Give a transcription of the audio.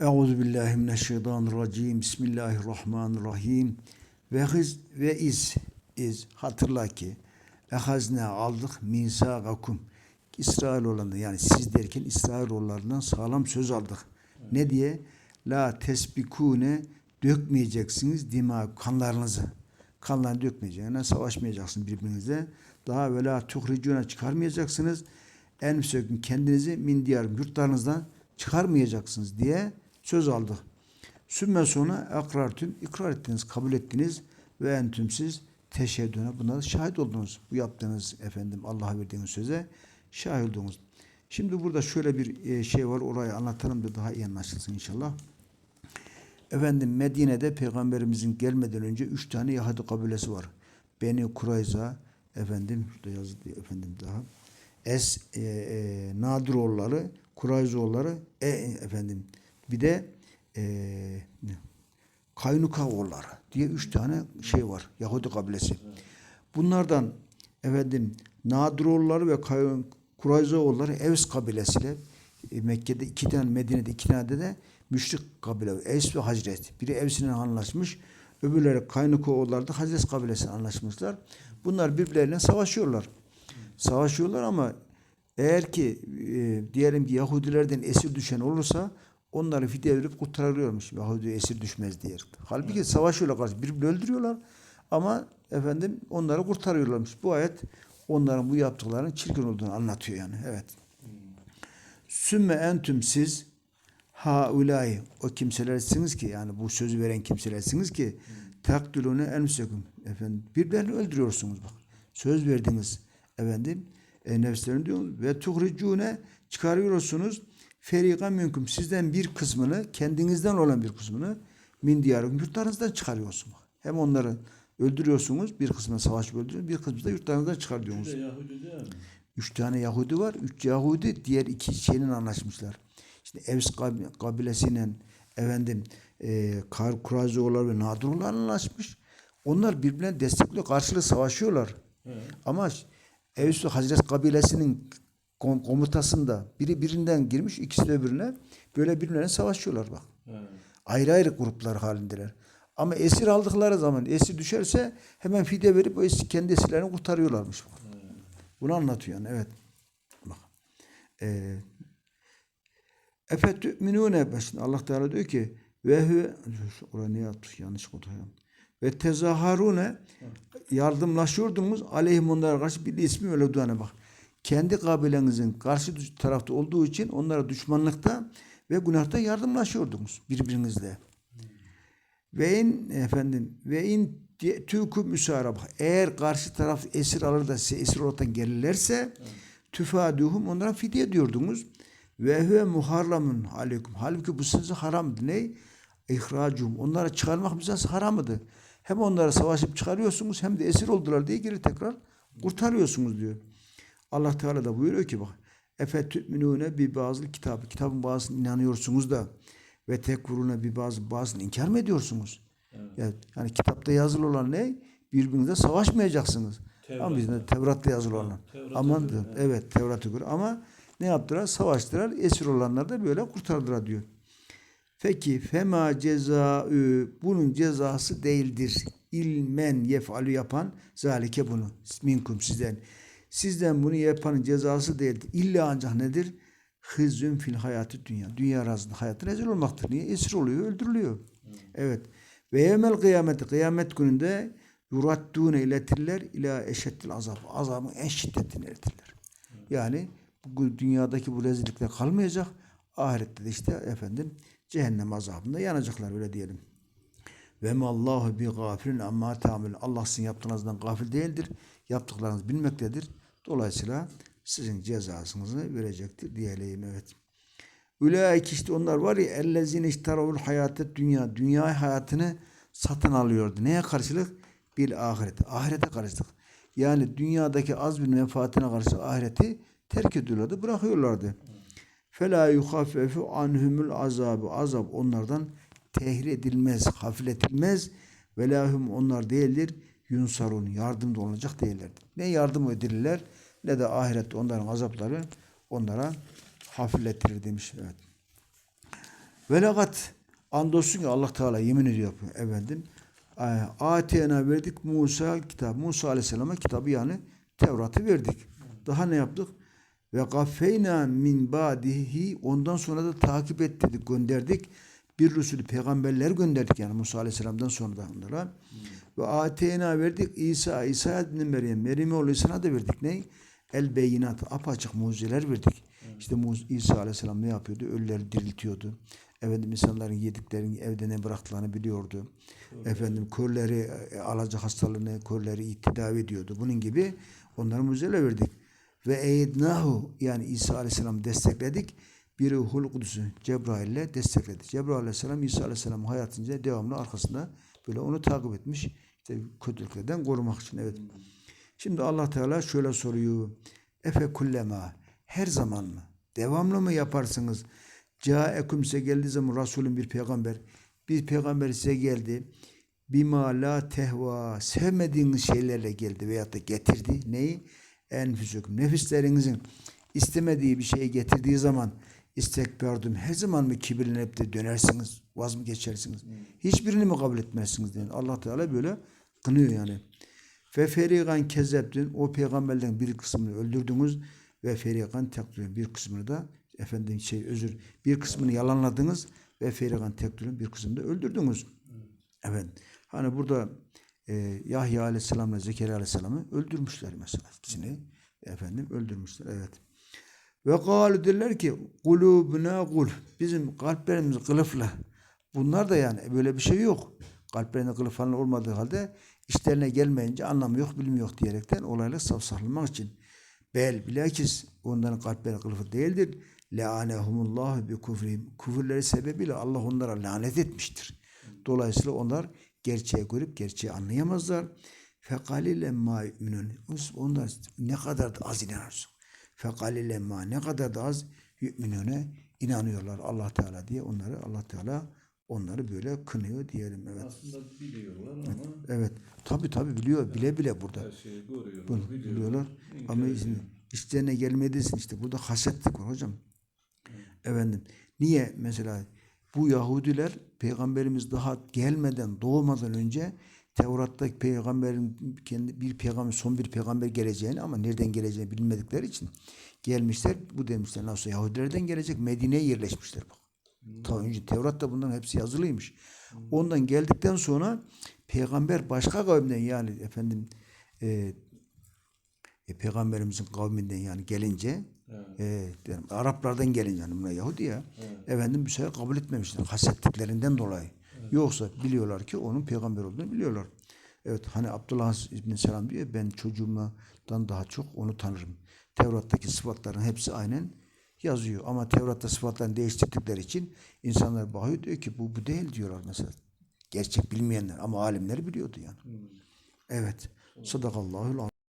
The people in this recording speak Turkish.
Euzu billahi mineşşeytanirracim. Bismillahirrahmanirrahim. Ve hız ve iz iz hatırla ki ehazne aldık misagakum. İsrail olanı yani siz derken İsrailoğullarından sağlam söz aldık. Ne diye? La tesbikune dökmeyeceksiniz dima kanlarınızı. Kanlarını dökmeyeceksiniz. Yani savaşmayacaksınız birbirinize. Daha ve la tuhricune çıkarmayacaksınız. En sökün kendinizi min diyar yurtlarınızdan çıkarmayacaksınız diye söz aldık. Sümme sonra akrartüm ikrar ettiniz, kabul ettiniz ve entüm siz teşeddüne buna şahit oldunuz. Bu yaptığınız efendim Allah'a verdiğiniz söze şahit oldunuz. Şimdi burada şöyle bir e, şey var orayı anlatalım da daha iyi anlaşılsın inşallah. Efendim Medine'de peygamberimizin gelmeden önce üç tane Yahudi kabilesi var. Beni Kurayza efendim şurada yazdı efendim daha. Es e, e, Nadiroğulları, Kurayzoğulları e, efendim bir de e, ne? Kaynukaoğulları diye üç tane şey var. Yahudi kabilesi. Bunlardan efendim Nadiroğulları ve Kurayzoğulları Evs kabilesiyle e, Mekke'de iki tane, Medine'de iki tane de müşrik kabile. Evs ve Hazret. Biri Evs'ine anlaşmış. Öbürleri Kaynukaoğulları da Hazret kabilesine anlaşmışlar. Bunlar birbirlerine savaşıyorlar. Savaşıyorlar ama eğer ki e, diyelim ki Yahudilerden esir düşen olursa onları fidye verip kurtarıyormuş. Yahudi esir düşmez diye. Halbuki savaşıyorlar karşı birbirini öldürüyorlar ama efendim onları kurtarıyorlarmış. Bu ayet onların bu yaptıklarının çirkin olduğunu anlatıyor yani. Evet. Sümme entüm siz haulay o kimselersiniz ki yani bu sözü veren kimselersiniz ki takdülüne enfusekum efendim birbirlerini öldürüyorsunuz bak. Söz verdiniz efendim e, nefslerini diyorsunuz ve tuhricune çıkarıyorsunuz feriqan minkum sizden bir kısmını kendinizden olan bir kısmını min diyarım yurtlarınızdan çıkarıyorsunuz. Hem onları öldürüyorsunuz bir kısmını savaş öldürüyorsunuz bir kısmını da yurtlarınızdan çıkar diyorsunuz. Bir de Yahudi değil mi? Üç tane Yahudi var. Üç Yahudi diğer iki şeyinin anlaşmışlar. İşte Evs kab- kabilesiyle efendim e, Kar Kurazoğullar ve Nadiroğullar anlaşmış. Onlar birbirine destekliyor. Karşılığı savaşıyorlar. He. Ama Evs Hazret kabilesinin komutasında biri birinden girmiş, ikisi de öbürüne böyle birbirlerine savaşıyorlar bak. He. Ayrı ayrı gruplar halindeler. Ama esir aldıkları zaman esir düşerse hemen fidye verip o esir, kendi esirlerini kurtarıyorlarmış. Bunu anlatıyor yani evet. Bak. Ee, Efe tü'minûne başında Allah Teala diyor ki ve hü oraya ne yaptık yanlış koyuyorum. Ve tezaharune yardımlaşıyordunuz aleyhim onlara karşı bir ismi öyle duana bak. Kendi kabilenizin karşı tarafta olduğu için onlara düşmanlıkta ve günahta yardımlaşıyordunuz birbirinizle. Ve in efendim ve in tükum müsara bak. Eğer karşı taraf esir alır da size esir olarak gelirlerse tüfaduhum onlara fidye diyordunuz. Ve huve muharramun aleyküm. Halbuki bu size haramdı. Ne? İhracum. Onları çıkarmak bize haramdı. Hem onları savaşıp çıkarıyorsunuz hem de esir oldular diye geri tekrar kurtarıyorsunuz diyor. Allah Teala da buyuruyor ki bak. Efe tü'minûne bir bazı kitabı. Kitabın bazısına inanıyorsunuz da ve tekfurune bir bazı bazısını inkar mı ediyorsunuz? Yani, yani kitapta yazılı olan ne? Birbirinizle savaşmayacaksınız. Ama Tevrat'ta. bizde Tevrat'ta yazılı olan. Tevrat'a Aman diyor. Evet Tevrat'a göre. Ama ne yaptılar? Savaştılar. Esir olanlar da böyle kurtardılar diyor. Peki fema cezaü bunun cezası değildir. İlmen yef'alü yapan zalike bunu. Minkum sizden. Sizden bunu yapanın cezası değildir. İlla ancak nedir? Hızzün fil hayatı dünya. Dünya arasında hayatı rezil olmaktır. Niye? Esir oluyor, öldürülüyor. Evet. Ve yevmel kıyameti kıyamet gününde yurattûne iletirler ila eşettil azab. Azabın en şiddetini iletirler. Yani bu dünyadaki bu rezillikler kalmayacak. Ahirette de işte efendim cehennem azabında yanacaklar öyle diyelim. Ve mallahu bi gafilin amma tamil. Allah sizin yaptığınızdan gafil değildir. Yaptıklarınızı bilmektedir. Dolayısıyla sizin cezasınızı verecektir diyelim evet. Ülaik işte onlar var ya ellezine iştaravul hayatet dünya. Dünya hayatını satın alıyordu. Neye karşılık? Bir ahirete. Ahirete karşılık. Yani dünyadaki az bir menfaatine karşı ahireti terk ediyorlardı, bırakıyorlardı. Fela yuhaffefu anhumul azabı. Azap onlardan tehir edilmez, hafifletilmez. Ve lahum onlar değildir. Yunsarun. Yardım da olacak değillerdir. Ne yardım edilirler ne de ahirette onların azapları onlara hafifletilir demiş. Evet. Velakat andolsun ki Allah Teala yemin ediyor efendim. e, Atiyena verdik Musa kitap. Musa Aleyhisselam'a kitabı yani Tevrat'ı verdik. Daha ne yaptık? Ve gaffeyna min badihi ondan sonra da takip et dedik, gönderdik. Bir Resulü peygamberler gönderdik yani Musa Aleyhisselam'dan sonra da onlara. Ve ateyna verdik İsa, İsa ibn Meryem, Meryem oğlu İsa'na da verdik ne? El beyinat, apaçık mucizeler verdik. İşte Mu- İsa Aleyhisselam ne yapıyordu? Ölüleri diriltiyordu. Efendim insanların yediklerini evde ne bıraktıklarını biliyordu. Efendim körleri e, alacak hastalığını, körleri tedavi ediyordu. Bunun gibi onlara mucizeler verdik. Ve eydnahu yani İsa Aleyhisselam destekledik. Bir ruhul kudusu Cebrail'le destekledik. Cebrail Aleyhisselam İsa Aleyhisselam hayatınca devamlı arkasında böyle onu takip etmiş. İşte kötülüklerden korumak için evet. Şimdi Allah Teala şöyle soruyor. Efe kullema her zaman mı? Devamlı mı yaparsınız? Caekum size geldiği zaman Resulün bir peygamber. Bir peygamber size geldi. Bima la tehva sevmediğiniz şeylerle geldi veyahut da getirdi. Neyi? Enfüsüküm. Nefislerinizin istemediği bir şeyi getirdiği zaman istekbardum. Her zaman mı kibirlenip de dönersiniz? Vaz mı geçersiniz? Hiçbirini mi kabul etmezsiniz? diye. Allah Teala böyle kınıyor yani. Ve ferigan kezzeptin o peygamberlerin bir kısmını öldürdünüz ve ferigan tekdürün bir kısmını da efendim şey özür bir kısmını yalanladınız ve ferigan tekdürün bir kısmını da öldürdünüz. Evet. Hani burada e, Yahya Aleyhisselam'la Zekeriya Aleyhisselam'ı öldürmüşler mesela ikisini. Efendim öldürmüşler. Evet. Ve galu derler ki kulubuna kul. Bizim kalplerimiz kılıflı. Bunlar da yani böyle bir şey yok. Kalplerinde kılıf falan olmadığı halde işlerine gelmeyince anlamı yok, bilmi yok diyerekten olayla safsaklamak için. Bel bilakis onların kalpleri kılıfı değildir. Le'anehumullahu bi kufrihim. Küfürleri sebebiyle Allah onlara lanet etmiştir. Dolayısıyla onlar gerçeği görüp gerçeği anlayamazlar. Fekalilen ma yu'minun. Onlar ne kadar da az inanırsın. Fekalilen ma ne kadar da az yu'minune inanıyorlar Allah Teala diye onları Allah Teala onları böyle kınıyor diyelim evet. Aslında biliyorlar ama Evet. Tabi tabi biliyor. Bile bile burada. her şeyi görüyorlar, Bunu biliyorlar. Ama izin, işlerine gelmedisin işte. Burada hasetlik var hocam. Efendim. Niye mesela bu Yahudiler peygamberimiz daha gelmeden doğmadan önce Tevrat'ta peygamberin kendi bir peygamber son bir peygamber geleceğini ama nereden geleceğini bilmedikleri için gelmişler. Bu demişler nasıl Yahudilerden gelecek Medine'ye yerleşmişler bak. Ta önce Tevrat'ta bunların hepsi yazılıymış. Ondan geldikten sonra peygamber başka kavimden yani efendim e, e, peygamberimizin kavminden yani gelince Evet. e, diyelim, Araplardan gelince yani bunlar Yahudi ya Evet. efendim bir sefer kabul etmemişler hasetliklerinden dolayı. Yoksa biliyorlar ki onun peygamber olduğunu biliyorlar. Evet hani Abdullah İbn Selam diyor ben çocuğumdan daha çok onu tanırım. Tevrat'taki sıfatların hepsi aynen yazıyor. Ama Tevrat'ta sıfatlarını değiştirdikleri için insanlar bakıyor diyor ki bu bu değil diyorlar mesela. Gerçek bilmeyenler ama alimleri biliyordu yani. Evet. Sadakallahul